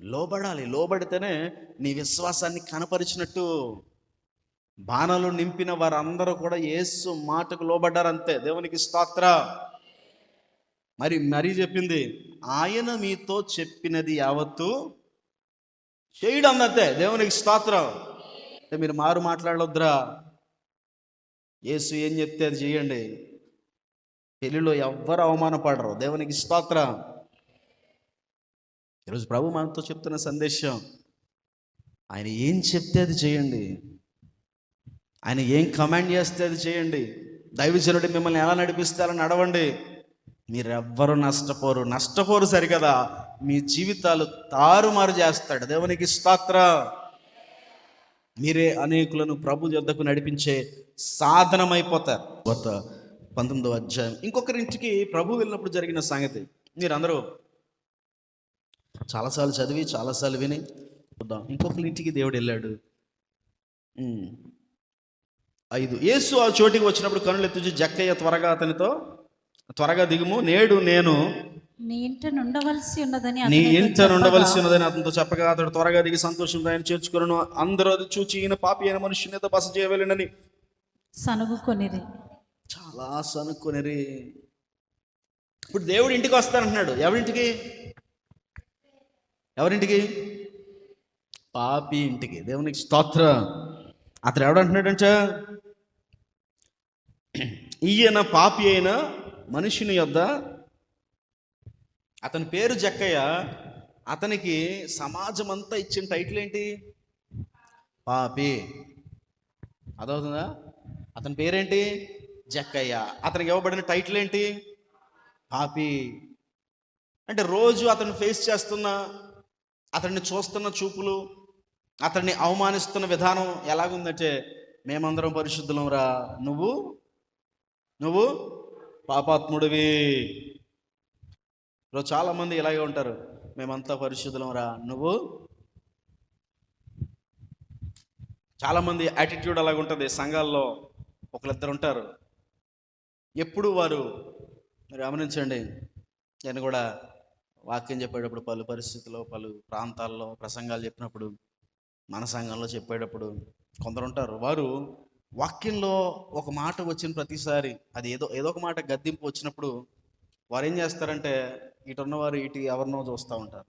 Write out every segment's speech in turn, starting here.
లోబడాలి. లోబడితేనే నీ విశ్వాసాన్ని కనపరిచినట్టు బాణలు నింపిన వారందరూ కూడా యేసు మాటకు లోబడ్డారు అంతే దేవునికి స్తోత్ర. మరి మరీ చెప్పింది ఆయన మీతో చెప్పినది యావత్తు చేయడం అంతే దేవునికి స్తోత్రం. అంటే మీరు మారు మాట్లాడొద్దురా. యేసు ఏం చెప్తే అది చేయండి. పెళ్ళిలో ఎవ్వరు అవమానపడరు. దేవునికి స్తోత్రం. ఈరోజు ప్రభు మనతో చెప్తున్న సందేశం ఆయన ఏం చెప్తే అది చేయండి. ఆయన ఏం కమాండ్ చేస్తే అది చేయండి. దైవజనుడు మిమ్మల్ని ఎలా నడిపిస్తారో నడవండి. మీరెవ్వరు నష్టపోరు. నష్టపోరు సరికదా. మీ జీవితాలు తారుమారు చేస్తాడు. దేవునికి స్తోత్ర. మీరే అనేకులను ప్రభు యొద్దకు నడిపించే సాధనమైపోతారు. కొత్త పంతొమ్మిదవ అధ్యాయం. ఇంకొకరింటికి ప్రభు వెళ్ళినప్పుడు జరిగిన సంగతి. మీరందరూ చాలాసార్లు చదివి చాలాసార్లు విని చూద్దాం. ఇంకొకరి ఇంటికి దేవుడు వెళ్ళాడు. ఐదు. యేసు ఆ చోటికి వచ్చినప్పుడు కనులు ఎత్తుచి జక్కయ్య త్వరగా అతనితో త్వరగా దిగుము. నేడు నేను నీ ఇంట నుండవలసి ఉన్నదని నీ అతనితో ఇంట చెప్పగా, ఉండవలసి ఉన్నదని అతనితో చెప్పగా అతడు త్వరగా దిగి సంతోషంతో ఆయన చేర్చుకున్నాను అందరూ అది చూచి ఈయన పాపి అయిన మనుషునితో బస చేయవలెనని. సనుగుకొనిరి. చాలా సనుక్కునిరి. ఇప్పుడు దేవుడు ఇంటికి వస్తానంటున్నాడు. ఎవరింటికి? ఎవరింటికి? పాపి ఇంటికి. దేవునికి స్తోత్ర. అతను ఎవడంటున్నాడంట ఈయన పాపి అయిన మనుషుని యొద్ద అతని పేరు జక్కయ్య. అతనికి సమాజం అంతా ఇచ్చిన టైటిల్ ఏంటి? పాపి. అదవుతుందా అతని పేరేంటి? జక్కయ్య. అతనికి ఇవ్వబడిన టైటిల్ ఏంటి? పాపి. అంటే రోజు అతన్ని ఫేస్ చేస్తున్న అతన్ని చూస్తున్న చూపులు అతన్ని అవమానిస్తున్న విధానం ఎలాగుందంటే మేమందరం పరిశుద్ధులం రా. నువ్వు? నువ్వు? పాపాత్ముడివి. ఈరోజు చాలామంది ఇలాగే ఉంటారు. మేమంతా పరిశుద్ధులం రా. నువ్వు? చాలామంది యాటిట్యూడ్ అలాగ ఉంటుంది సంఘాల్లో ఒకళ్ళిద్దరు ఉంటారు. ఎప్పుడు వారు మీరు గమనించండి. నేను కూడా వాక్యం చెప్పేటప్పుడు పలు పరిస్థితుల్లో పలు ప్రాంతాల్లో ప్రసంగాలు చెప్పినప్పుడు మన సంఘంలో చెప్పేటప్పుడు కొందరు ఉంటారు. వారు వాక్యంలో ఒక మాట వచ్చిన ప్రతిసారి అది ఏదో ఏదో ఒక మాట గద్దింపు వచ్చినప్పుడు వారు ఏం చేస్తారంటే ఇటున్నవారు ఇటు ఎవరినో చూస్తూ ఉంటారు.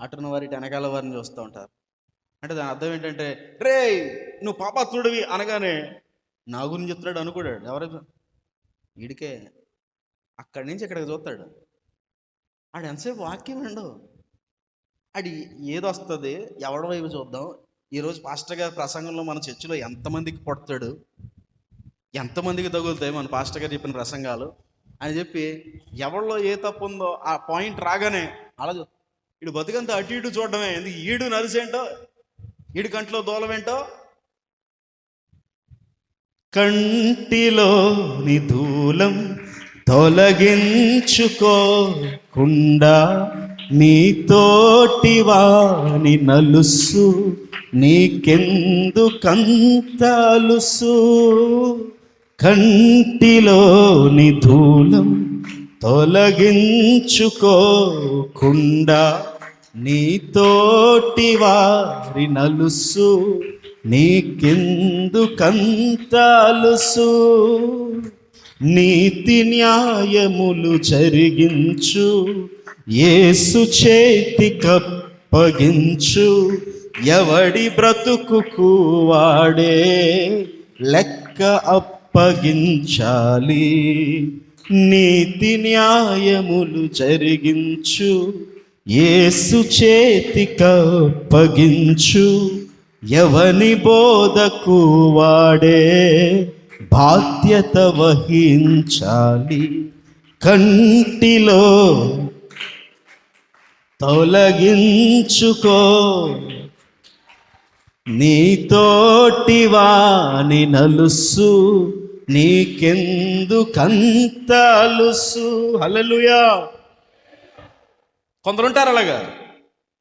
అటున్నవారు ఇటు వెనకాల వారిని చూస్తూ ఉంటారు. అంటే దాని అర్థం ఏంటంటే రే నువ్వు పాపాత్రుడివి అనగానే నా గురించి చెప్తున్నాడు అనుకోడాడు. ఎవరైనా వీడికే అక్కడి నుంచి ఇక్కడికి చూస్తాడు. ఆడు ఎంతసేపు వాక్యం వినడు ఆడి ఏది వస్తుంది ఎవడ వైపు చూద్దాం? ఈరోజు పాస్టర్ గారి ప్రసంగంలో మన చర్చిలో ఎంతమందికి పడతాడు? ఎంతమందికి తగులుతాయి మన పాస్టర్ గారు చెప్పిన ప్రసంగాలు? అని చెప్పి ఎవరిలో ఏ తప్పు ఉందో ఆ పాయింట్ రాగానే అలా ఇడు ఈడు అటు ఇటు చూడడమే. ఎందుకు ఈడు నరిసేంటో? ఈడు కంట్లో దూలమేంటో? కంటిలోని దూలం తొలగించుకోకుండా నీతోటి వాని నలుసు నీకెందుకంతలుసు కంటిలోని ధూలం తొలగించుకోకుండా నీతోటి వారి నలుసు నీకెందుకంతలుసు నీతి న్యాయములు జరిగించు యేసు చేతి కప్పగించు ఎవడి బ్రతుకుకు వాడే లెక్క అప్పగించాలి. నీతి న్యాయములు జరిగించు యేసు చేతి కప్పగించు ఎవని బోధకు వాడే బాధ్యత వహించాలి. కంటిలో తొలగించుకో. నీతోటి వాని నలుసు నీకెందుకంతలుసు హలలుయా కొందరు ఉంటారు అలాగా.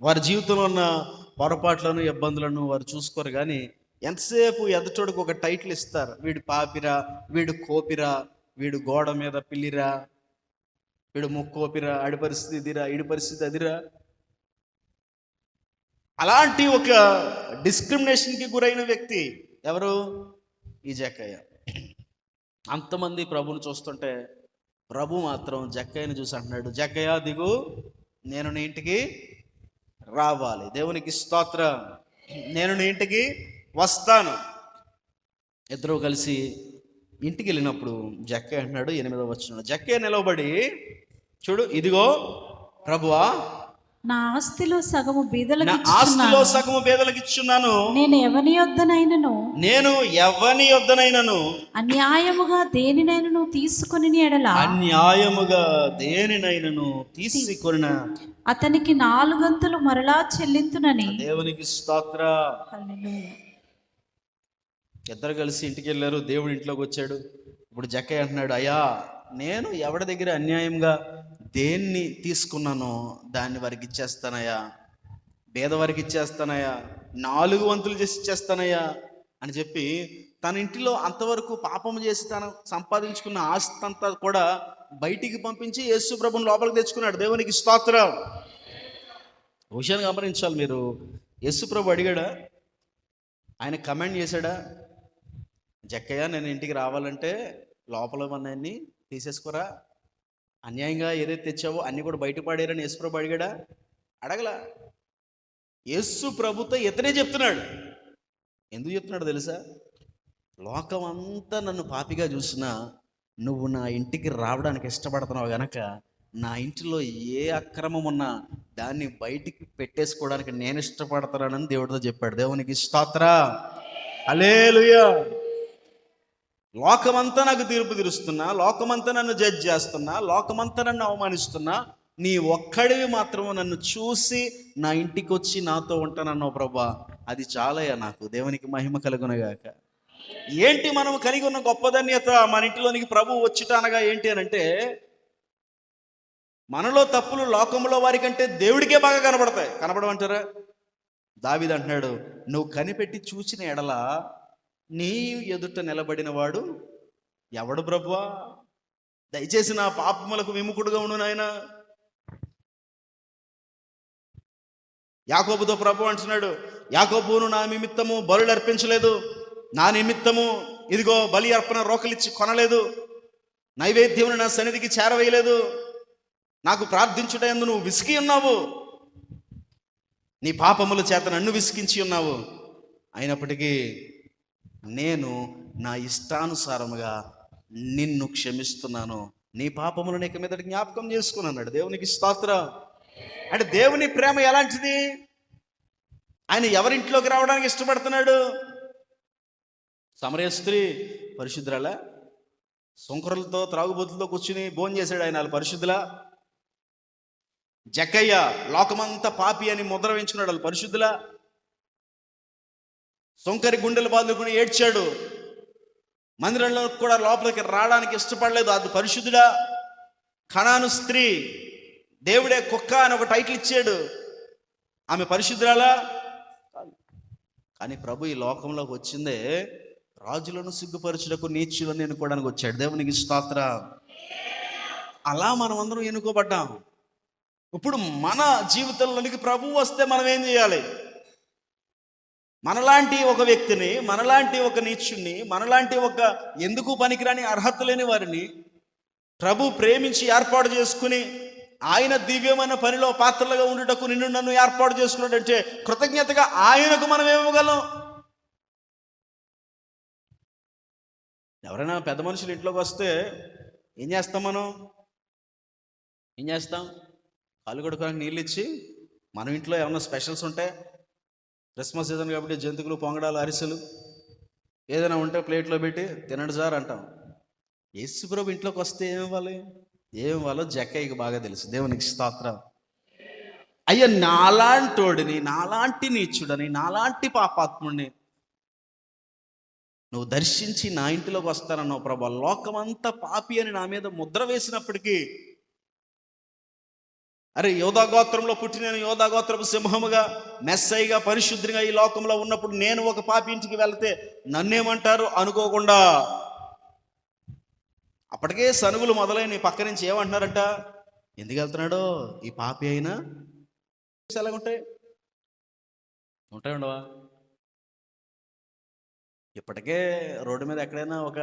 వారి జీవితంలో ఉన్న పొరపాట్లను ఇబ్బందులను వారు చూసుకోరు కానీ ఎంతసేపు ఎదటోడికి ఒక టైటిల్ ఇస్తారు? వీడు పాపిరా వీడు కోపిరా వీడు గోడ మీద పిల్లిరా వీడు ముక్కోపిరా ఆడి పరిస్థితి ఇదిరా ఈడి పరిస్థితి అదిరా? అలాంటి ఒక డిస్క్రిమినేషన్కి గురైన వ్యక్తి ఎవరు? ఈ జక్కయ్య అంతమంది ప్రభుని చూస్తుంటే ప్రభు మాత్రం జక్కయ్యని చూసి అంటున్నాడు జక్కయ్య దిగు నేను నీ ఇంటికి రావాలి. దేవునికి స్తోత్ర. నేను నీ ఇంటికి వస్తాను. ఇద్దరు కలిసి ఇంటికి వెళ్ళినప్పుడు జక్కయ్య అంటున్నాడు ఎనిమిదవ వచ్చిన జక్కయ్య నిలవబడి చూడు ఇదిగో ప్రభువా నా ఆస్తిలో సగము బీదలకు నా ఆస్తిలో. సగము పేదలకు ఇచ్చున్నాను. నేను ఎవని యొద్దనైనను? నేను ఎవని యొద్దనైనను? అన్యాయముగా దేనినైనను తీసుకొని ఎడల? అన్యాయముగా దేనినైనను తీసుకొనిన? అతనికి నాలుగంతులు మరలా చెల్లింతునని. దేవునికి స్తోత్ర. హల్లెలూయా. ఇద్దరు కలిసి ఇంటికి వెళ్ళారు దేవుడు ఇంట్లోకి వచ్చాడు. ఇప్పుడు జక్కయ్య అంటున్నాడు అయ్యా నేను ఎవడి దగ్గర అన్యాయంగా దేన్ని తీసుకున్నానో దాన్ని వారికి ఇచ్చేస్తానయ్యా. పేదవారికి ఇచ్చేస్తానయ్యా. నాలుగు వంతులు చేసి ఇచ్చేస్తానయ్యా. అని చెప్పి తన ఇంటిలో అంతవరకు పాపం చేసి తను సంపాదించుకున్న ఆస్తి అంతా కూడా బయటికి పంపించి యేసు ప్రభుని లోపలికి తెచ్చుకున్నాడు. దేవునికి స్తోత్రం. విషయాన్ని గమనించాలి మీరు. యేసు ప్రభు అడిగాడా? ఆయన కమెంట్ చేశాడా? జక్కయ్య నేను ఇంటికి రావాలంటే లోపల ఉన్నాయన్ని తీసేసుకోరా. అన్యాయంగా ఏదైతే తెచ్చావో అన్ని కూడా బయట పడేరని యేసు అడిగాడా? అడగలా. యేసు ప్రభుతో ఇతనే చెప్తున్నాడు. ఎందుకు చెప్తున్నాడు తెలుసా? లోకం అంతా నన్ను పాపిగా చూసినా నువ్వు నా ఇంటికి రావడానికి ఇష్టపడుతున్నావు గనక నా ఇంటిలో ఏ అక్రమం ఉన్నా దాన్ని బయటికి పెట్టేసుకోవడానికి నేను ఇష్టపడతానని దేవుడితో చెప్పాడు. దేవునికి స్తోత్ర. అలేలుయా లోకమంతా నాకు తీర్పు తీరుస్తున్నా లోకమంతా నన్ను జడ్జ్ చేస్తున్నా లోకమంతా నన్ను అవమానిస్తున్నా నీ ఒక్కడివి మాత్రము నన్ను చూసి నా ఇంటికి వచ్చి నాతో ఉంటానన్నావు ప్రభా. అది చాలయ్యా నాకు దేవునికి మహిమ కలుగునగాక. ఏంటి మనం కలిగి ఉన్న గొప్పధన్యత? మన ఇంటిలోనికి ప్రభు వచ్చిట అనగా ఏంటి అని అంటే మనలో తప్పులు లోకంలో వారికంటే దేవుడికే బాగా కనబడతాయి. కనబడమంటారా? దావిది అంటున్నాడు నువ్వు కనిపెట్టి చూసిన ఎడల నీ ఎదుట నిలబడినవాడు ఎవడు ప్రభువా? దయచేసి నా పాపములకు విముఖుడుగా ఉండు నాయన. యాకోబుతో ప్రభు అంటున్నాడు యాకోబును నా నిమిత్తము బలులు అర్పించలేదు నా నిమిత్తము ఇదిగో బలి అర్పణ రోకలిచ్చి కొనలేదు. నైవేద్యమును నా సన్నిధికి చేరవేయలేదు. నాకు ప్రార్థించుట ఎందు నువ్వు విసిగి ఉన్నావు. నీ పాపముల చేత నన్ను విసిగించి ఉన్నావు. అయినప్పటికీ నేను నా ఇష్టానుసారముగా నిన్ను క్షమిస్తున్నాను. నీ పాపములు నీకు మీద జ్ఞాపకం చేసుకున్నాడు దేవునికి స్తోత్రం. అంటే దేవుని ప్రేమ ఎలాంటిది? ఆయన ఎవరింట్లోకి రావడానికి ఇష్టపడుతున్నాడు? సమరయ స్త్రీ శంకరులతో సుంకరులతో త్రాగుబోతులతో కూర్చుని భోజనం చేశాడు ఆయన వాళ్ళు పరిశుద్ధుల. జక్కయ్య లోకమంతా పాపి అని ముద్ర వేయించుకున్నాడు వాళ్ళు పరిశుద్ధులా. సొంకరి గుండెలు బాదుకుని ఏడ్చాడు. మందిరంలో కూడా లోపలికి రావడానికి ఇష్టపడలేదు. అది పరిశుద్ధుడా? కణాను స్త్రీ. దేవుడే కుక్క అని ఒక టైటిల్ ఇచ్చాడు. ఆమె పరిశుద్ధురాలా? కానీ ప్రభు ఈ లోకంలోకి వచ్చిందే రాజులను సిగ్గుపరచుటకు నీచులను ఎన్నుకోవడానికి వచ్చాడు. దేవునికి స్తోత్ర. అలా మనం అందరం ఎన్నుకోబడ్డాం. ఇప్పుడు మన జీవితంలోనికి ప్రభు వస్తే మనం ఏం చేయాలి? మనలాంటి ఒక వ్యక్తిని మనలాంటి ఒక నీచుణ్ణి మనలాంటి ఒక ఎందుకు పనికిరాని అర్హత లేని వారిని ప్రభు ప్రేమించి ఏర్పాటు చేసుకుని ఆయన దివ్యమైన పనిలో పాత్రలుగా ఉండటకు నిన్ను నన్ను ఏర్పాటు చేసుకున్నాడంటే కృతజ్ఞతగా ఆయనకు మనం ఇవ్వగలం ఎవరైనా పెద్ద మనుషులు ఇంట్లోకి వస్తే ఏం చేస్తాం మనం? ఏం చేస్తాం? కాలు కొడుకోవడానికి నీళ్ళు ఇచ్చి మన ఇంట్లో ఏమైనా స్పెషల్స్ ఉంటే క్రిస్మస్ సీజన్ కాబట్టి జంతువులు పొంగడాలు అరిసెలు ఏదైనా ఉంటే ప్లేట్లో పెట్టి తినండి సార్ అంటాం. యేసుప్రభు ఇంట్లోకి వస్తే ఏం ఇవ్వాలి? ఏం ఇవ్వాలో జక్కయ్యకి బాగా తెలుసు. దేవునికి స్తోత్రం. అయ్యా నాలాంటోడిని నాలాంటి నీచుడని నాలాంటి పాపాత్ముడిని నువ్వు దర్శించి నా ఇంటిలోకి వస్తానన్నావు ప్రభా. లోకమంతా పాపి అని నా మీద ముద్ర వేసినప్పటికీ అరే యోధా గోత్రంలో పుట్టిన నేను యోధా గోత్రపు సింహముగా మెస్సైగా పరిశుద్ధిగా ఈ లోకంలో ఉన్నప్పుడు నేను ఒక పాపి ఇంటికి వెళ్తే నన్నేమంటారు? అనుకోకుండా. అప్పటికే సనుగులు మొదలై నీ పక్క నుంచి ఏమంటున్నారంట? ఎందుకు వెళ్తున్నాడో? ఈ పాపి అయినా? ఎలాగుంటాయి ఉంటాయి ఉండవా? ఇప్పటికే రోడ్డు మీద ఎక్కడైనా ఒక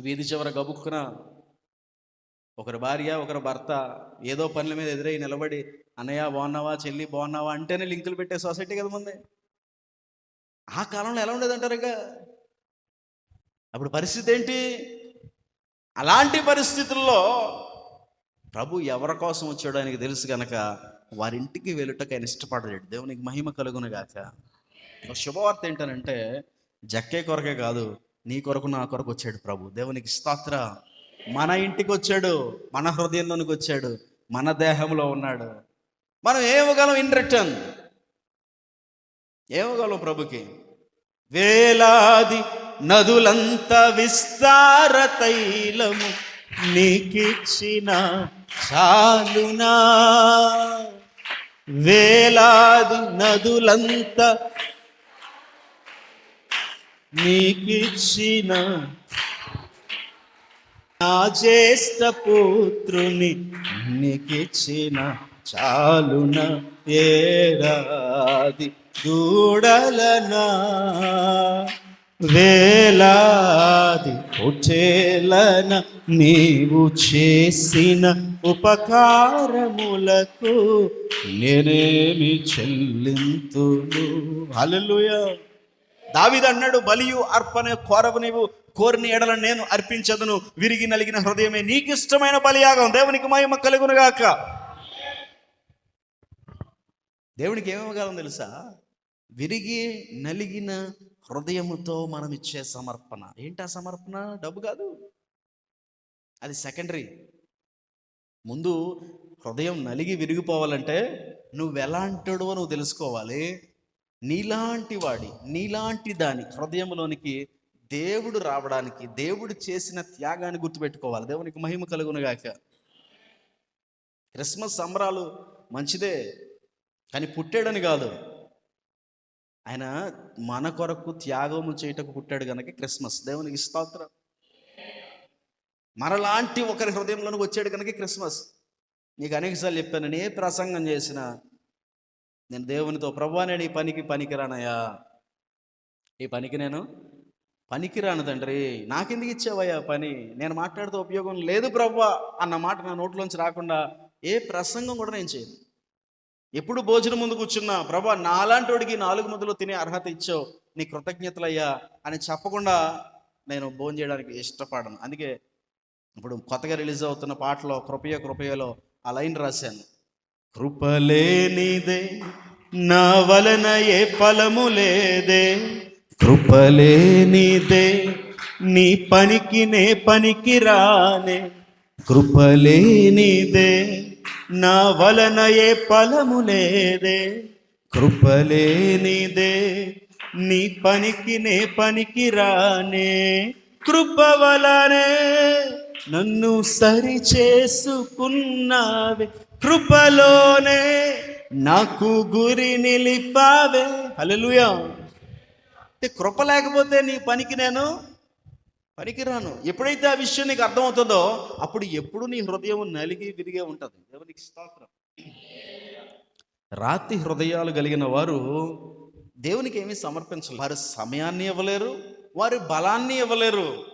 వీధి చివర గబుక్కున ఒకరి భార్య ఒకరి భర్త ఏదో పనుల మీద ఎదురై నిలబడి అన్నయ్య బాగున్నావా? చెల్లి బాగున్నావా? అంటేనే లింకులు పెట్టే సొసైటీ కదా ముందే. ఆ కాలంలో ఎలా ఉండేదంటారు ఇక? అప్పుడు పరిస్థితి ఏంటి? అలాంటి పరిస్థితుల్లో ప్రభు ఎవరి కోసం వచ్చాడో ఆయనకి తెలుసు కనుక వారింటికి వెళ్ళుటకు ఆయన ఇష్టపడలేడు. దేవునికి మహిమ కలుగును గాక ఒక శుభవార్త ఏంటనంటే జక్కే కొరకే కాదు నీ కొరకు నా కొరకు వచ్చాడు ప్రభు. దేవునికి స్తోత్ర. మన ఇంటికి వచ్చాడు మన హృదయంలోనికి వచ్చాడు మన దేహంలో ఉన్నాడు. మనం ఏమగలం ఇన్ రిటర్న్ ఏమగలం ప్రభుకి? వేలాది నదులంత విస్తార తైలము నీకిచ్చిన చాలునా? వేలాది నదులంత నీకిచ్చిన నా జ్యేష్ఠ పుత్రుని నీకిచ్చిన చాలున ఏడాది దూడలనా వేలాది పుటేలన నీవు చేసిన ఉపకారములకు నేనేమి చెల్లింతులు హల్లెలూయా. దావిదన్నాడు బలియు అర్పణ కోరవు నీవు. కోరిన ఎడల నేను అర్పించదును. విరిగి నలిగిన హృదయమే నీకు ఇష్టమైన బలియాగం. దేవునికి మహిమ కలుగునుగాక. దేవునికి ఏమివ్వగలం తెలుసా? విరిగి నలిగిన హృదయముతో మనం ఇచ్చే సమర్పణ. ఏంటి ఆ సమర్పణ? డబ్బు కాదు. అది సెకండరీ. ముందు హృదయం నలిగి విరిగిపోవాలంటే నువ్వు ఎలాంటిడో నువ్వు తెలుసుకోవాలి. నీలాంటి వాడి నీలాంటి దాని హృదయంలోనికి దేవుడు రావడానికి దేవుడు చేసిన త్యాగాన్ని గుర్తుపెట్టుకోవాలి. దేవునికి మహిమ కలుగునుగాక క్రిస్మస్ సంబరాలు మంచిదే కానీ పుట్టాడని కాదు. ఆయన మన కొరకు త్యాగము చేయటకు పుట్టాడు కనుక క్రిస్మస్. దేవునికి స్తోత్రం. మనలాంటి ఒకరి హృదయంలోనికి వచ్చాడు కనుక క్రిస్మస్. నీకు అనేకసార్లు చెప్పాను నేను ఏ ప్రసంగం చేసినా నేను దేవునితో ప్రభా నేను ఈ పనికి పనికిరానయ్యా. ఈ పనికి నేను పనికిరాను తండ్రి నాకెందుకు ఇచ్చావయ్యా పని? నేను మాట్లాడితే ఉపయోగం లేదు ప్రభా అన్న మాట నా నోట్లోంచి రాకుండా ఏ ప్రసంగం కూడా నేను చేయను. ఎప్పుడు భోజనం ముందు కూర్చున్నా ప్రభా నాలాంటి వాడికి నాలుగు ముద్దలు తినే అర్హత ఇచ్చావు నీ కృతజ్ఞతలయ్యా అని చెప్పకుండా నేను భోజనం చేయడానికి ఇష్టపడను. అందుకే ఇప్పుడు కొత్తగా రిలీజ్ అవుతున్న పాటలో కృపయ కృపయలో ఆ లైన్ రాశాను. కృపలేనిదే నా వలన ఏ ఫలము లేదే కృపలేనిదే నీ పనికి నే పనికి రానే కృపలేనిదే నా వలన ఏ ఫలము లేదే. కృపలేనిదే నీ పనికి నే పనికి రానే కృప వలనే నన్ను సరి చేసుకున్నావే కృపలోనే నాకు గురి నిలిపావే. హలో అంటే కృప లేకపోతే నీ పనికి నేను పనికిరాను. ఎప్పుడైతే ఆ విషయం నీకు అర్థమవుతుందో అప్పుడు ఎప్పుడు నీ హృదయం నలిగి విరిగే ఉంటుంది. దేవునికి స్తోత్రం. రాతి హృదయాలు కలిగిన వారు దేవునికి ఏమీ సమర్పించలేరు వారి సమయాన్ని ఇవ్వలేరు వారి బలాన్ని ఇవ్వలేరు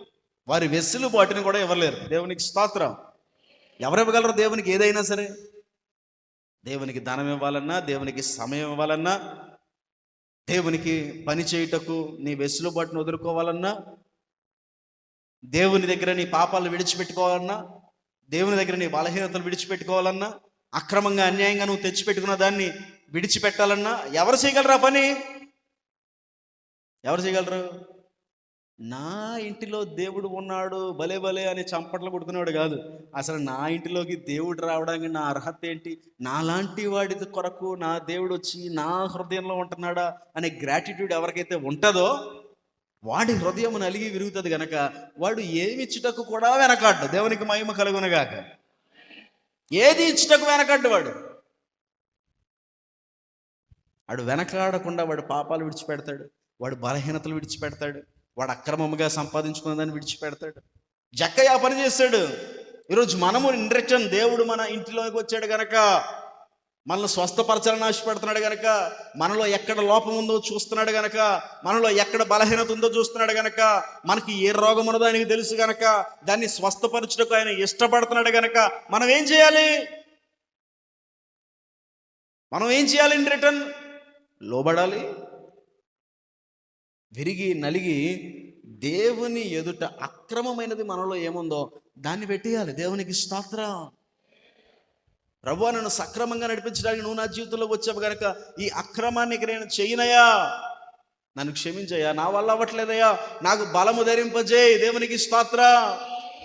వారి వెసులుబాటుని కూడా ఇవ్వలేరు. దేవునికి స్తోత్రం. ఎవరు ఇవ్వగలరు దేవునికి? ఏదైనా సరే. దేవునికి ధనం ఇవ్వాలన్నా దేవునికి సమయం ఇవ్వాలన్నా దేవునికి పని చేయుటకు నీ వెసులుబాటును వదులుకోవాలన్నా దేవుని దగ్గర నీ పాపాలు విడిచిపెట్టుకోవాలన్నా దేవుని దగ్గర నీ బలహీనతలు విడిచిపెట్టుకోవాలన్నా అక్రమంగా అన్యాయంగా నువ్వు తెచ్చిపెట్టుకున్న దాన్ని విడిచిపెట్టాలన్నా ఎవరు చేయగలరా పని? ఎవరు చేయగలరు? నా ఇంటిలో దేవుడు ఉన్నాడు భలే భలే అని చంపట్లు కొడుకునేవాడు కాదు. అసలు నా ఇంటిలోకి దేవుడు రావడానికి నా అర్హత ఏంటి? నాలాంటి వాడి కొరకు నా దేవుడు వచ్చి నా హృదయంలో ఉంటున్నాడా అనే గ్రాటిట్యూడ్ ఎవరికైతే ఉంటుందో వాడి హృదయం నలిగి విరుగుతుంది గనక వాడు ఏమి ఇచ్చుటకు కూడా వెనకాడ్డు. దేవునికి మహిమ కలుగునగాక ఏది ఇచ్చుటకు వెనకడ్డు వాడు? వాడు వెనకాడకుండా వాడు పాపాలు విడిచిపెడతాడు వాడు బలహీనతలు విడిచిపెడతాడు వాడు అక్రమముగా సంపాదించుకున్న దాన్ని విడిచిపెడతాడు. జక్కయ్య పని చేస్తాడు. ఈరోజు మనము ఇన్ రిటర్న్ దేవుడు మన ఇంటిలోకి వచ్చాడు గనక మనల్ని స్వస్థపరచాలని ఆశపడుతున్నాడు గనక మనలో ఎక్కడ లోపం ఉందో చూస్తున్నాడు గనక మనలో ఎక్కడ బలహీనత ఉందో చూస్తున్నాడు గనక మనకి ఏ రోగం ఉన్నదో ఆయనకి తెలుసు గనక దాన్ని స్వస్థపరచుటకు ఆయన ఇష్టపడుతున్నాడు గనక మనం ఏం చేయాలి? మనం ఏం చేయాలి ఇన్ రిటర్న్? లోబడాలి? విరిగి నలిగి దేవుని ఎదుట అక్రమమైనది మనలో ఏముందో దాన్ని పెట్టేయాలి. దేవునికి స్తోత్ర. ప్రభు నన్ను సక్రమంగా నడిపించడానికి నువ్వు నా జీవితంలో వచ్చావు కనుక ఈ అక్రమానికి నేను చేయనయా నన్ను క్షమించయ్యా. నా వల్ల అవ్వట్లేదయ్యా. నాకు బలము ధరింపజేయి. దేవునికి స్తోత్ర.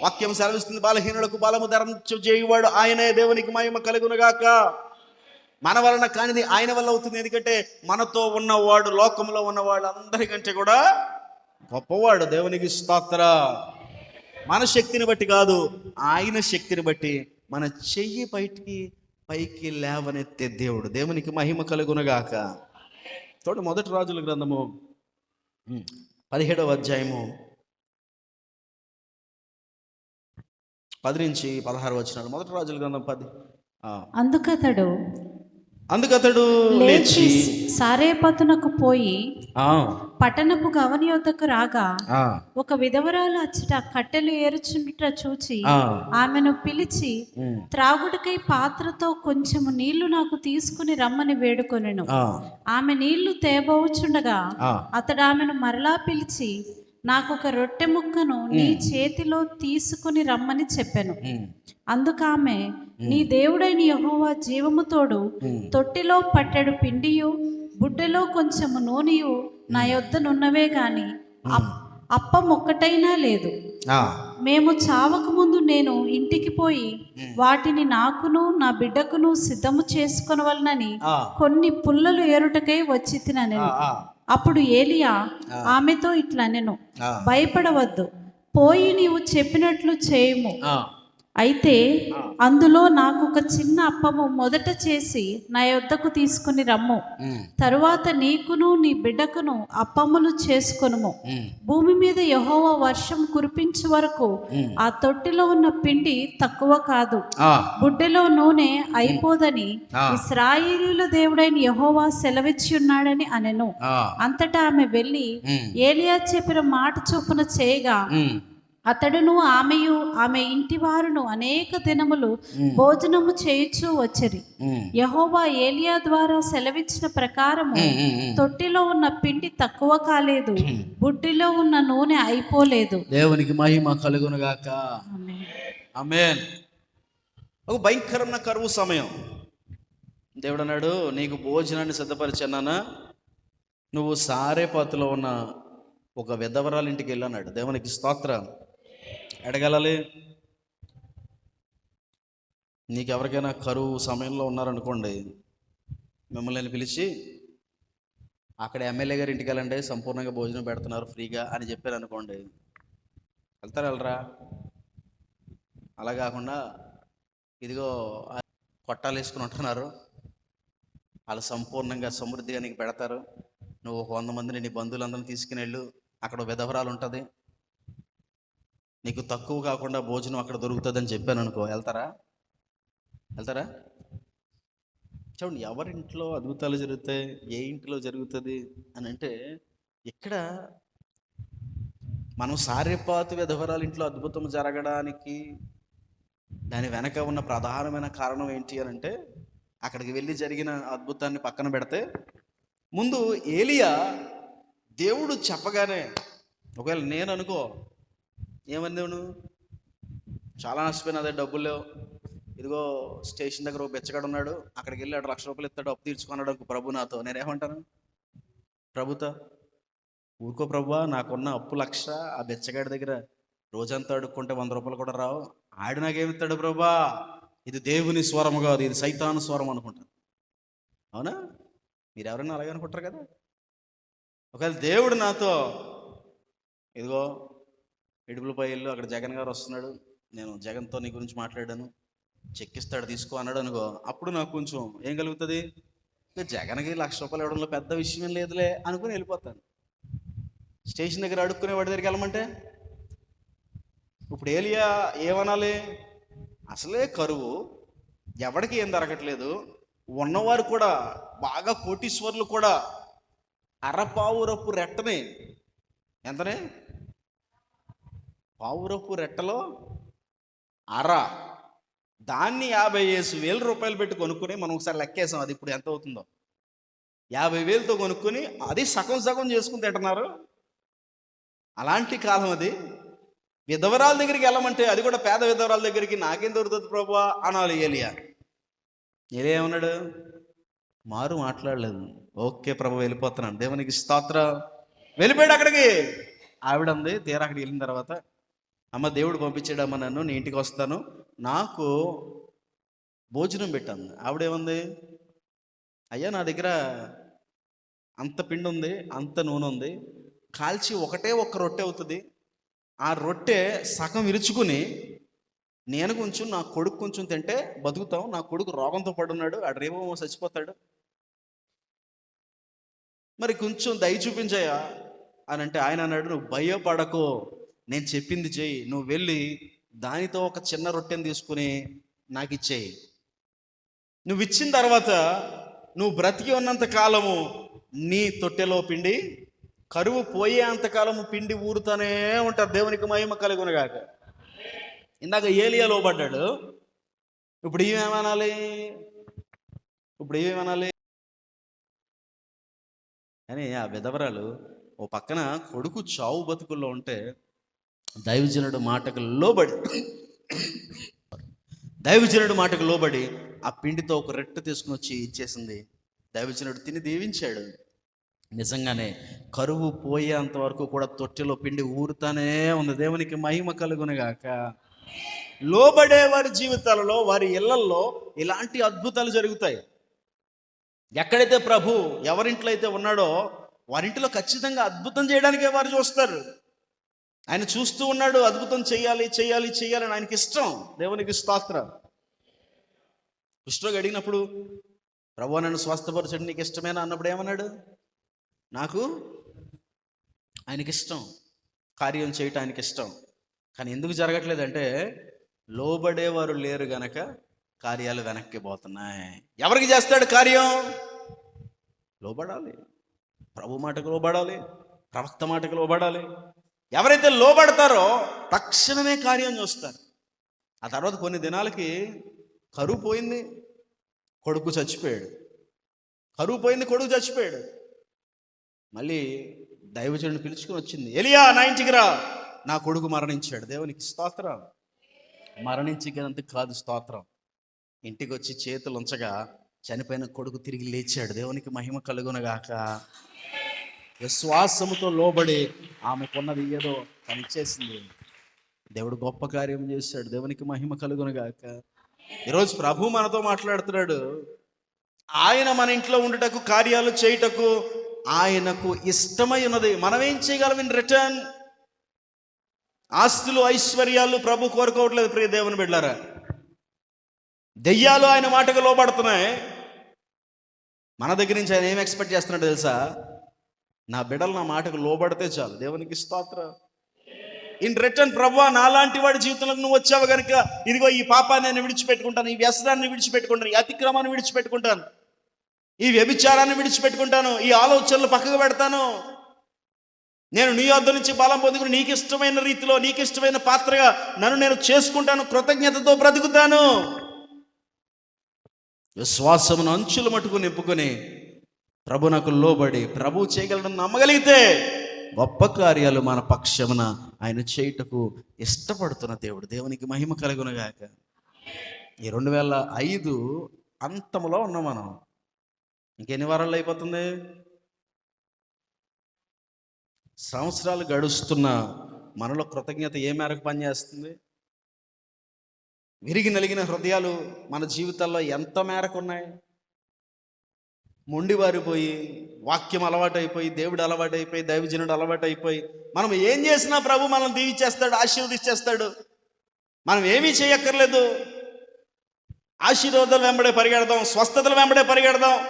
వాక్యం సెలవిస్తుంది. బలహీనులకు బలము ధరించేయువాడు ఆయనే. దేవునికి మహిమ కలుగునుగాక. మన వలన కానిది ఆయన వల్ల అవుతుంది. ఎందుకంటే మనతో ఉన్నవాడు లోకంలో ఉన్నవాడు అందరికంటే కూడా గొప్పవాడు. దేవునికి స్తోత్ర. మన శక్తిని బట్టి కాదు ఆయన శక్తిని బట్టి మన చెయ్యి బయటికి పైకి లేవనెత్తే దేవుడు. దేవునికి మహిమ కలుగునగాక. చూడండి మొదటి రాజుల గ్రంథము పదిహేడవ అధ్యాయము పది నుంచి పదహారు వచ్చినాడు మొదటి రాజుల గ్రంథం పది అందుకతడు అందుకతడు లేచి సారేపతునకు పోయి పట్టణపు గవని యొద్దకు రాగా ఒక విధవరాలు అచ్చట కట్టెలు ఏరుచుండుట చూచి ఆమెను పిలిచి త్రాగుడికై పాత్రతో కొంచెము నీళ్ళు నాకు తీసుకుని రమ్మని వేడుకొనెను. ఆమె నీళ్ళు తేబోచుండగా అతడు ఆమెను మరలా పిలిచి నాకు ఒక రొట్టె ముక్కను నీ చేతిలో తీసుకుని రమ్మని చెప్పాను. అందుకామె నీ దేవుడైన యెహోవా జీవము తోడు ఉమ్, తొట్టిలో పట్టెడు పిండియు బుడ్డెలో కొంచెము నూనెయు నా యొద్దనున్నవే గాని అప్- అప్పం ఒక్కటైనా లేదు. మేము చావక ముందు నేను ఇంటికి పోయి వాటిని నాకును నా బిడ్డకును సిద్ధము చేసుకొనవలనని కొన్ని పుల్లలు ఏరుటకై వచ్చి ఆ, అప్పుడు ఏలియా ఆమెతో ఇట్లా నేను భయపడవద్దు. పోయి నీవు చెప్పినట్లు చేయుము. అయితే అందులో నాకు ఒక చిన్న అప్పము మొదట చేసి నా యొద్దకు తీసుకుని రమ్ము. తరువాత నీకును నీ బిడ్డకును అప్పములు చేసుకొనుము. భూమి మీద యెహోవా వర్షం కురిపించే వరకు ఆ తొట్టిలో ఉన్న పిండి తక్కువ కాదు. బుడ్డెలో నూనె అయిపోదని. ఇస్రాయేలీల దేవుడైన యెహోవా సెలవిచ్చి ఉన్నాడని అనెను. అంతటా ఆమె వెళ్ళి ఏలియా చెప్పిన మాట చొప్పున చేయగా అతడును ఆమెయు ఆమె ఇంటి వారును అనేక దినములు భోజనము చేయుచూ వచ్చరి. యహోవా ఏలియా ద్వారా సెలవిచ్చిన ప్రకారము. తొట్టిలో ఉన్న పిండి తక్కువ కాలేదు బుడ్డిలో ఉన్న నూనె అయిపోలేదు. దేవునికి మహిమ కలుగునుగాక ఆమేన్. ఒక భయంకరమైన కరువు సమయం. దేవుడు అన్నాడు నీకు భోజనాన్ని సిద్ధపరిచానా నువ్వు సారేపాతులో ఉన్న ఒక విధవరాలు ఇంటికి వెళ్ళన్నాడు. దేవునికి స్తోత్రం. ఎడగలాలి నీకు ఎవరికైనా కరువు సమయంలో ఉన్నారనుకోండి మిమ్మల్ని పిలిచి అక్కడ ఎమ్మెల్యే గారి ఇంటికి వెళ్ళండి సంపూర్ణంగా భోజనం పెడుతున్నారు ఫ్రీగా అని చెప్పారు అనుకోండి వెళ్తారు వెళ్ళరా? అలా కాకుండా ఇదిగో కొట్టాలు వేసుకుని ఉంటున్నారు వాళ్ళు సంపూర్ణంగా సమృద్ధిగా నీకు పెడతారు నువ్వు ఒక వంద మందిని నీ బంధువులందరినీ తీసుకుని వెళ్ళు అక్కడ విధవరాలు ఉంటుంది నీకు తక్కువ కాకుండా భోజనం అక్కడ దొరుకుతుందని చెప్పాను అనుకో వెళ్తారా? వెళ్తారా? చూడండి ఎవరింట్లో అద్భుతాలు జరుగుతాయి ఏ ఇంట్లో జరుగుతుంది అని అంటే ఇక్కడ మనం సార్యపాతి విధవరాలు ఇంట్లో అద్భుతం జరగడానికి దాని వెనక ఉన్న ప్రధానమైన కారణం ఏంటి అని అంటే అక్కడికి వెళ్ళి జరిగిన అద్భుతాన్ని పక్కన పెడితే ముందు ఏలియా దేవుడు చెప్పగానే ఒకవేళ నేను అనుకో ఏమని దేవుడు చాలా నష్టపోయినా అదే డబ్బులు లేవు. ఇదిగో స్టేషన్ దగ్గర ఒక బెచ్చగాడు ఉన్నాడు. అక్కడికి వెళ్ళాడు లక్ష రూపాయలు ఇస్తాడు అప్పు తీర్చుకున్నాడు అనుకో ప్రభు నాతో. నేనేమంటాను? ప్రభుతో ఊరుకో ప్రభు నాకున్న అప్పు లక్ష ఆ బెచ్చగాడి దగ్గర రోజంతా అడుక్కుంటే వంద రూపాయలు కూడా రావు. ఆడు నాకేమిస్తాడు ప్రభా? ఇది దేవుని స్వరం కాదు ఇది సైతాను స్వరం అనుకుంటాను. అవునా? మీరు ఎవరైనా అలాగే అనుకుంటారు కదా? ఒకవేళ దేవుడు నాతో ఇదిగో ఇడుపులపై ఇల్లు అక్కడ జగన్ గారు వస్తున్నాడు. నేను జగన్తో నీ గురించి మాట్లాడాను. చెక్కిస్తాడు తీసుకో అన్నాడు అనుకో అప్పుడు నాకు కొంచెం ఏం కలుగుతుంది? జగన్కి లక్ష రూపాయలు ఇవ్వడంలో పెద్ద విషయం లేదులే అనుకుని వెళ్ళిపోతాను. స్టేషన్ దగ్గర అడుక్కునే వాడి దగ్గరికి వెళ్ళమంటే? ఇప్పుడు ఏలియా ఏమనాలి? అసలే కరువు. ఎవడికి ఏం దొరకట్లేదు. ఉన్నవారు కూడా బాగా కోటీశ్వర్లు కూడా అరపావురపు రెట్టనే ఎంతనే? పావురపు రెట్టలో అర. దాన్ని యాభై వేసు వేల రూపాయలు పెట్టి కొనుక్కుని మనం ఒకసారి లెక్కేసాం అది ఇప్పుడు ఎంత అవుతుందో. యాభై వేలతో కొనుక్కుని అది సగం సగం చేసుకుని తింటున్నారు. అలాంటి కాలం అది. విధవరాల దగ్గరికి వెళ్ళమంటే అది కూడా పేద విధవరాల దగ్గరికి నాకేం దొరుకుతుంది ప్రభు అనాలి ఏలియా. ఏలియా ఏమన్నాడు? మారు మాట్లాడలేదు. ఓకే ప్రభు వెళ్ళిపోతున్నాను. దేవునికి స్తోత్ర. వెళ్ళిపోయాడు అక్కడికి. ఆవిడ ఉంది తీరా అక్కడికి వెళ్ళిన తర్వాత అమ్మ దేవుడు పంపించాడమ్మ నన్ను నీ ఇంటికి వస్తాను. నాకు భోజనం పెట్టాను ఆవిడేముంది? అయ్యా నా దగ్గర అంత పిండి ఉంది అంత నూనె ఉంది. కాల్చి ఒకటే ఒక్క రొట్టె అవుతుంది. ఆ రొట్టె సగం విరుచుకుని నేను కొంచెం నా కొడుకు కొంచెం తింటే బతుకుతాం. నా కొడుకు రోగంతో పడున్నాడు ఆ రేమో చచ్చిపోతాడు. మరి కొంచెం దయ చూపించాయా అని అంటే ఆయన అన్నాడు నువ్వు భయపడకు. నేను చెప్పింది చెయ్యి నువ్వు వెళ్ళి దానితో ఒక చిన్న రొట్టెని తీసుకుని నాకు ఇచ్చేయి. నువ్వు ఇచ్చిన తర్వాత నువ్వు బ్రతికి ఉన్నంత కాలము నీ తొట్టెలో పిండి కరువు పోయే అంతకాలము పిండి ఊరుతానే ఉంటారు. దేవునికి మహిమ కలుగునగాక ఇందాక ఏలియా లోబడ్డాడు. ఇప్పుడు ఏమేమనాలి ఇప్పుడు ఏమేమనాలి అని ఆ విధవరాలు ఓ పక్కన కొడుకు చావు బతుకుల్లో ఉంటే దైవజనుడు మాటకు లోబడి దైవజనుడు మాటకు లోబడి ఆ పిండితో ఒక రెట్టు తీసుకుని వచ్చి ఇచ్చేసింది. దైవజనుడు తిని దీవించాడు. నిజంగానే కరువు పోయేంత వరకు కూడా తొట్టెలో పిండి ఊరుతానే ఉంది. దేవునికి మహిమ కలుగునగాక. లోబడే వారి జీవితాలలో వారి ఇళ్ళల్లో ఇలాంటి అద్భుతాలు జరుగుతాయి. ఎక్కడైతే ప్రభు ఎవరింట్లో అయితే ఉన్నాడో వారింటిలో ఖచ్చితంగా అద్భుతం చేయడానికే వారు చూస్తారు. ఆయన చూస్తూ ఉన్నాడు అద్భుతం చేయాలి చేయాలి చేయాలని ఆయనకి ఇష్టం. దేవునికి స్తోత్రం. కుష్ఠరోగి అడిగినప్పుడు ప్రభు నన్ను స్వస్థపరచడం నీకు ఇష్టమేనా? అన్నప్పుడు ఏమన్నాడు? నాకు ఆయనకి ఇష్టం కార్యం చేయటం ఆయనకి ఇష్టం కానీ ఎందుకు జరగట్లేదంటే లోబడేవారు లేరు గనక కార్యాలు వెనక్కి పోతున్నాయి. ఎవరికి చేస్తాడు కార్యం? లోబడాలి. ప్రభు మాటకు లోబడాలి. ప్రవక్త మాటకు లోబడాలి. ఎవరైతే లోబడతారో తక్షణమే కార్యం చూస్తారు. ఆ తర్వాత కొన్ని దినాలకి కరువు పోయింది కొడుకు చచ్చిపోయాడు. కరువు పోయింది కొడుకు చచ్చిపోయాడు. మళ్ళీ దైవజనుడు పిలుచుకుని వచ్చింది ఎలియా నా ఇంటికి రా. నా కొడుకు మరణించాడు. దేవునికి స్తోత్రం. మరణించినందుకు కాదు స్తోత్రం. ఇంటికి వచ్చి చేతులు ఉంచగా చనిపోయిన కొడుకు తిరిగి లేచాడు. దేవునికి మహిమ కలుగునగాక. విశ్వాసముతో లోబడి ఆమెకున్నది ఏదో తను ఇచ్చేసింది దేవుడు గొప్ప కార్యం చేశాడు. దేవునికి మహిమ కలుగునగాక. ఈరోజు ప్రభు మనతో మాట్లాడుతున్నాడు. ఆయన మన ఇంట్లో ఉండటకు కార్యాలు చేయుటకు ఆయనకు ఇష్టమై ఉన్నది మనం ఏం చేయగలం ఇన్ రిటర్న్? ఆస్తులు ఐశ్వర్యాలు ప్రభు కోరుకోవట్లేదు ప్రియ దేవుని బిడ్డారా. దెయ్యాలు ఆయన మాటకు లోపడుతున్నాయి మన దగ్గర నుంచి ఆయన ఏం ఎక్స్పెక్ట్ చేస్తున్నాడు తెలుసా? నా బిడ్డలు నా మాటకు లోబడితే చాలు. దేవునికి స్తోత్ర. ఇన్ రిటర్న్ ప్రభా నాలాంటి వాడి జీవితంలో నువ్వు వచ్చావు కనుక ఇదిగో ఈ పాపాన్ని నేను విడిచిపెట్టుకుంటాను ఈ వ్యసనాన్ని విడిచిపెట్టుకుంటాను ఈ అతిక్రమాన్ని విడిచిపెట్టుకుంటాను ఈ వ్యభిచారాన్ని విడిచిపెట్టుకుంటాను ఈ ఆలోచనలు పక్కకు పెడతాను. నేను నీ వద్ద నుంచి బలం పొందుకుని నీకు ఇష్టమైన రీతిలో నీకు ఇష్టమైన పాత్రగా నన్ను నేను చేసుకుంటాను కృతజ్ఞతతో బ్రతుకుతాను. విశ్వాసమును అంచులు మట్టుకుని నింపుకొని ప్రభునకు లోబడి ప్రభు చేయగలను నమ్మగలిగితే గొప్ప కార్యాలు మన పక్షమున ఆయన చేయుటకు ఇష్టపడుతున్న దేవుడు. దేవునికి మహిమ కలుగునగాక. ఈ రెండు వేల ఐదు అంతములో ఉన్నాం మనం. ఇంకెన్ని వారాలు అయిపోతుంది? సంవత్సరాలు గడుస్తున్న మనలో కృతజ్ఞత ఏ మేరకు పనిచేస్తుంది? విరిగి నలిగిన హృదయాలు మన జీవితాల్లో ఎంత మేరకు ఉన్నాయి? మొండివారిపోయి వాక్యం అలవాటైపోయి దేవుడు అలవాటైపోయి దైవజనుడు అలవాటైపోయి మనం ఏం చేసినా ప్రభు మనం దీవిచ్చేస్తాడు ఆశీర్వదించేస్తాడు మనం ఏమీ చేయక్కర్లేదు. ఆశీర్వాదాలు వెంబడే పరిగెడదాం స్వస్థతలు వెంబడే పరిగెడదాం.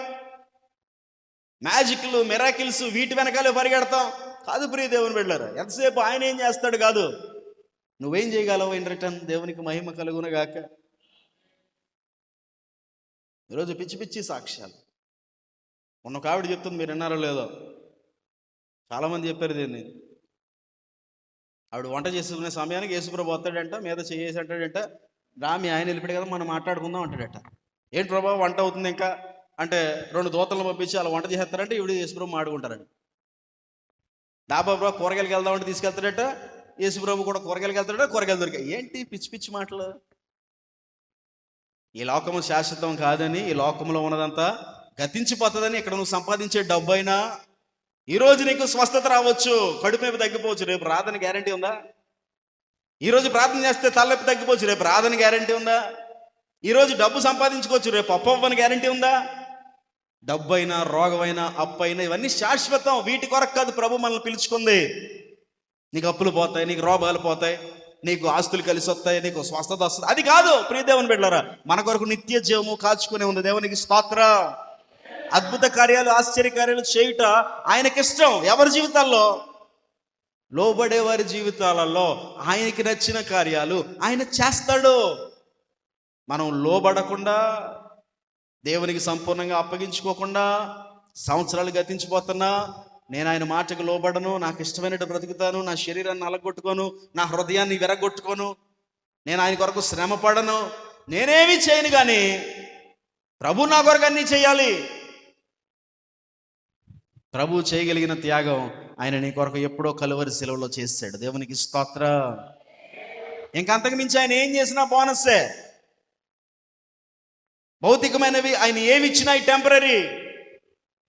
మ్యాజిక్లు మిరాకిల్స్ వీటి వెనకాలే పరిగెడతాం. కాదు ప్రియ దేవుని వెళ్ళారు ఎంతసేపు ఆయన ఏం చేస్తాడు కాదు. నువ్వేం చేయగలవు ఇన్ రిటర్న్? దేవునికి మహిమ కలుగునగాక ఈరోజు పిచ్చి పిచ్చి సాక్ష్యాలు. మొన్న ఒక ఆవిడ చెప్తుంది మీరు విన్నారో లేదో. చాలామంది చెప్పారు దీన్ని. ఆవిడ వంట చేసుకునే సమయానికి యేసుప్రభు వస్తాడంట మీద చేసి అంటాడంట రా మీ ఆయన వెళ్ళిపోయాడు కదా మనం మాట్లాడుకుందాం అంటాడట. ఏంటి ప్రభావ వంట అవుతుంది ఇంకా? అంటే రెండు దోతలను పంపించి అలా వంట చేస్తారంటే ఈవిడ యేసుప్రభు మాడుకుంటారంట డాబా బ్రో కూరగాయలకి వెళ్దామంటే తీసుకెళ్తాడట. యేసుప్రభు కూడా కూరగాయలకి వెళ్తాడట కూరగాయలు దొరికాయి. ఏంటి పిచ్చి పిచ్చి మాటలు? ఈ లోకము శాశ్వతం కాదని ఈ లోకంలో ఉన్నదంతా గతించిపోతుందని ఇక్కడ నువ్వు సంపాదించే డబ్బు అయినా నీకు స్వస్థత రావచ్చు. కడుపు తగ్గిపోవచ్చు. రేపు రాదని గ్యారంటీ ఉందా? ఈరోజు ప్రార్థన చేస్తే తలనొప్పి తగ్గిపోవచ్చు. రేపు రాదని గ్యారంటీ ఉందా? ఈరోజు డబ్బు సంపాదించుకోవచ్చు. రేపు అప్పవ్వని గ్యారంటీ ఉందా? డబ్బైనా రోగమైనా అప్పైనా ఇవన్నీ శాశ్వతం. వీటి కొరకు కాదు ప్రభు మనల్ని పిలుచుకుంది. నీకు అప్పులు పోతాయి నీకు రోగాలు పోతాయి నీకు ఆస్తులు కలిసి వస్తాయి నీకు స్వస్థత వస్తుంది. అది కాదు ప్రియదేవుని బిడ్డారా మన కొరకు నిత్య జీవము కాచుకునే ఉంది. దేవునికి స్తోత్ర. అద్భుత కార్యాలు ఆశ్చర్య కార్యాలు చేయుట ఆయనకి ఇష్టం ఎవరి జీవితాల్లో? లోబడే వారి జీవితాలలో ఆయనకి నచ్చిన కార్యాలు ఆయన చేస్తాడు. మనం లోబడకుండా దేవునికి సంపూర్ణంగా అప్పగించుకోకుండా సంవత్సరాలు గతించిపోతున్నా నేను ఆయన మాటకు లోబడను నాకు ఇష్టమైనట్టు బ్రతుకుతాను నా శరీరాన్ని అలగొట్టుకోను నా హృదయాన్ని విరగొట్టుకోను నేను ఆయన కొరకు శ్రమ పడను నేనేమి చేయను కానీ ప్రభు నా కొరకు అన్నీ చేయాలి. ప్రభు చేయగలిగిన త్యాగం ఆయన నీ కొరకు ఎప్పుడో కలువరి సెలవులో చేశాడు దేవునికి స్తోత్ర. ఇంకా మించి ఆయన ఏం చేసినా బోనస్సే. భౌతికమైనవి ఆయన ఏమి ఇచ్చినా టెంపరీ.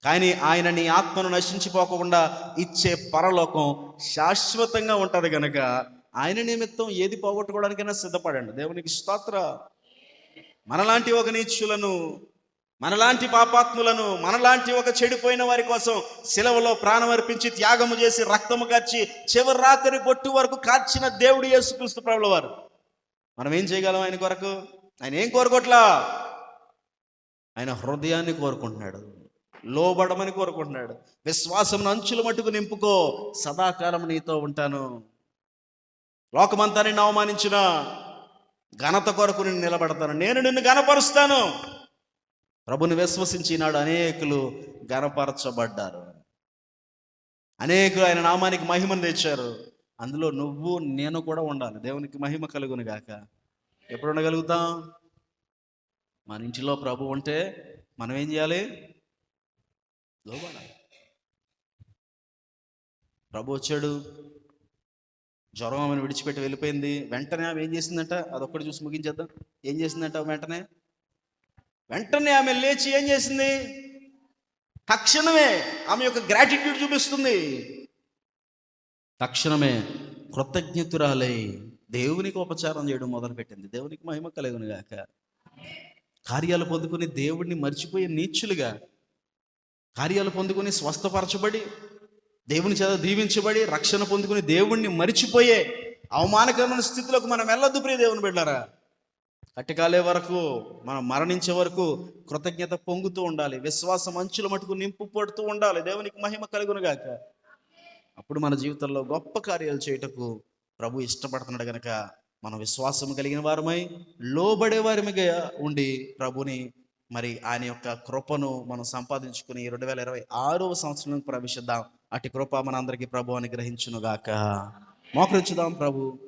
కానీ ఆయన నీ ఆత్మను నశించిపోకుండా ఇచ్చే పరలోకం శాశ్వతంగా ఉంటుంది కనుక ఆయన నిమిత్తం ఏది పోగొట్టుకోవడానికైనా సిద్ధపడండి. దేవునికి స్తోత్ర. మనలాంటి ఒక నీచులను మనలాంటి పాపాత్ములను మనలాంటి ఒక చెడిపోయిన వారి కోసం శిలవలో ప్రాణం అర్పించి త్యాగము చేసి రక్తము కార్చి చివరి రాత్రి బొట్టు వరకు కార్చిన దేవుడు యేసుక్రీస్తు ప్రభుల వారు. మనం ఏం చేయగలం ఆయన కొరకు? ఆయన ఏం కోరుకోట్లా? ఆయన హృదయాన్ని కోరుకుంటున్నాడు. లోబడమని కోరుకుంటున్నాడు. విశ్వాసం అంచుల మట్టుకు నింపుకో. సదాకాలం నీతో ఉంటాను. లోకమంతా నిన్ను అవమానించిన ఘనత కొరకు నిన్ను నిలబడతాను. నేను నిన్ను ఘనపరుస్తాను. ప్రభుని విశ్వసించినాడు అనేకులు గనపరచబడ్డారు. అనేకులు ఆయన నామానికి మహిమను తెచ్చారు. అందులో నువ్వు నేను కూడా ఉండాలి. దేవునికి మహిమ కలుగును గాక. ఎప్పుడు ఉండగలుగుతాం? మన ఇంటిలో ప్రభు ఉంటే మనం ఏం చేయాలి? లోబడాలి. ప్రభు వచ్చాడు. జ్వరం ఆమెను విడిచిపెట్టి వెళ్ళిపోయింది. వెంటనే ఆమె ఏం చేసిందంట? అదొక్కటి చూసి ముగించేద్దాం. ఏం చేసిందంట వెంటనే? వెంటనే ఆమె లేచి ఏం చేసింది? తక్షణమే ఆమె యొక్క గ్రాటిట్యూడ్ చూపిస్తుంది. తక్షణమే కృతజ్ఞతురాలై దేవునికి ఉపచారం చేయడం మొదలుపెట్టింది. దేవునికి మహిమ కలుగును గాక. కార్యాలు పొందుకుని దేవుడిని మర్చిపోయే నీచులుగా కార్యాలు పొందుకుని స్వస్థపరచబడి దేవుని చేత దీవించబడి రక్షణ పొందుకుని దేవుణ్ణి మరిచిపోయే అవమానకరమైన స్థితిలోకి మనం వెళ్ళొద్దు ప్రియ దేవుని బిడ్డారా కట్టకాలే వరకు మనం మరణించే వరకు కృతజ్ఞత పొంగుతూ ఉండాలి. విశ్వాసం అంచుల మటుకు నింపు పడుతూ ఉండాలి. దేవునికి మహిమ కలుగునుగాక అప్పుడు మన జీవితంలో గొప్ప కార్యాలు చేయుటకు ప్రభు ఇష్టపడుతున్నాడు గనక మనం విశ్వాసం కలిగిన వారమై లోబడే వారిగా ఉండి ప్రభుని మరి ఆయన యొక్క కృపను మనం సంపాదించుకుని రెండు వేల ఇరవై ఆరవ సంవత్సరం ప్రవేశిద్దాం. అటు కృప మన అందరికీ ప్రభు అనుగ్రహించునుగాక మోకరించుదాం ప్రభు.